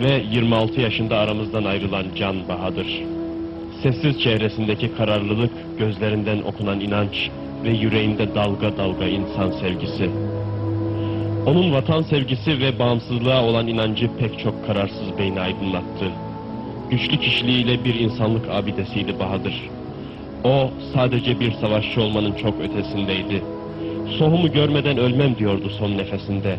ve 26 yaşında aramızdan ayrılan Can Bahadır. Sessiz çehresindeki kararlılık, gözlerinden okunan inanç ve yüreğinde dalga dalga insan sevgisi. Onun vatan sevgisi ve bağımsızlığa olan inancı pek çok kararsız beyni aydınlattı. Güçlü kişiliğiyle bir insanlık abidesiydi Bahadır. O sadece bir savaşçı olmanın çok ötesindeydi. Sohumu görmeden ölmem diyordu son nefesinde.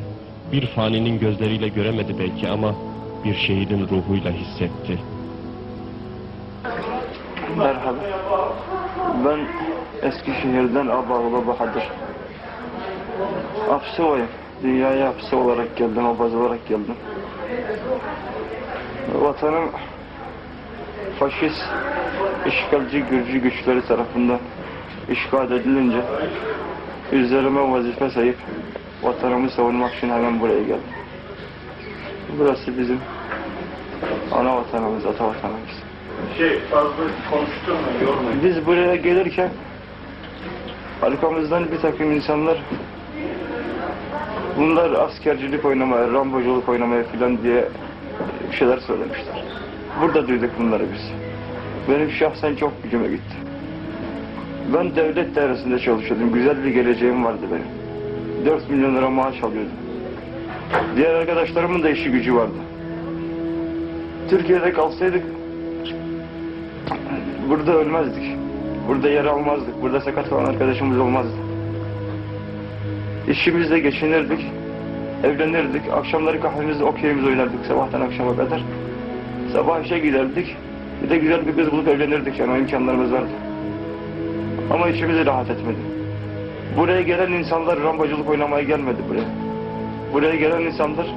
Bir faninin gözleriyle göremedi belki ama bir şehidin ruhuyla hissetti. Merhaba. Ben Eskişehir'den Abaoğlu Bahadır. Apsivayım. Dünyaya hapsi olarak geldim, abaz olarak geldim. Vatanım faşist, işgalci Gürcü güçleri tarafından işgal edilince üzerime vazife sayıp vatanımı savunmak için hemen buraya geldim. Burası bizim ana vatanımız, ata vatanımız. Şey fazla konuşturma, yormayın. Biz buraya gelirken arkamızdan bir takım insanlar bunlar askercilik oynamaya, ramboculuk oynamaya filan diye bir şeyler söylemişler. Burada duyduk bunları biz. Benim şahsen çok gücüme gitti. Ben devlet dairesinde çalışıyordum. Güzel bir geleceğim vardı benim. 4 milyon lira maaş alıyordum. Diğer arkadaşlarımın da işi gücü vardı. Türkiye'de kalsaydık burada ölmezdik. Burada yer almazdık. Burada sakat olan arkadaşımız olmazdı. İşimizle geçinirdik. Evlenirdik. Akşamları kahvemizde okeyimizi oynardık sabahtan akşama kadar. Sabah işe giderdik. Bir de güzel bir kız bulup evlenirdik yani imkanlarımız vardı. Ama içimizi rahat etmedi. Buraya gelen insanlar rambacılık oynamaya gelmedi buraya. Buraya gelen insanlar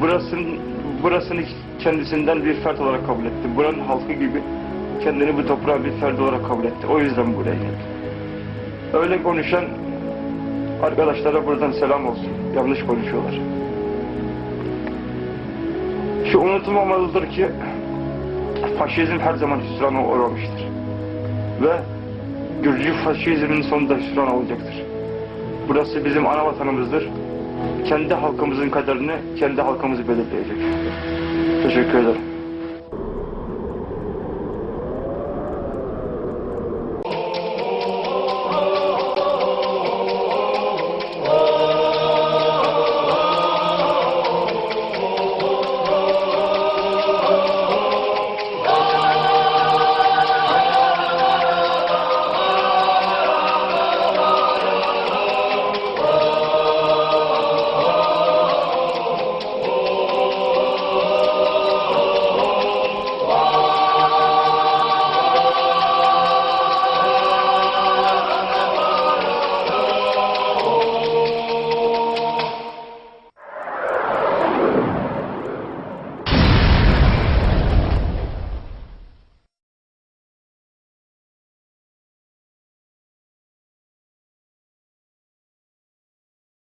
burasının, burasını kendisinden bir fert olarak kabul etti. Buranın halkı gibi kendini bu toprağın bir ferdi olarak kabul etti. O yüzden buraya geldi. Öyle konuşan arkadaşlara buradan selam olsun. Yanlış konuşuyorlar. Şu unutulmamalıdır ki faşizm her zaman hüsrana uğramıştır. Ve Gürcü faşizmin sonunda hüsran olacaktır. Burası bizim ana vatanımızdır. Kendi halkımızın kaderini kendi halkımız belirleyecek. Teşekkür ederim.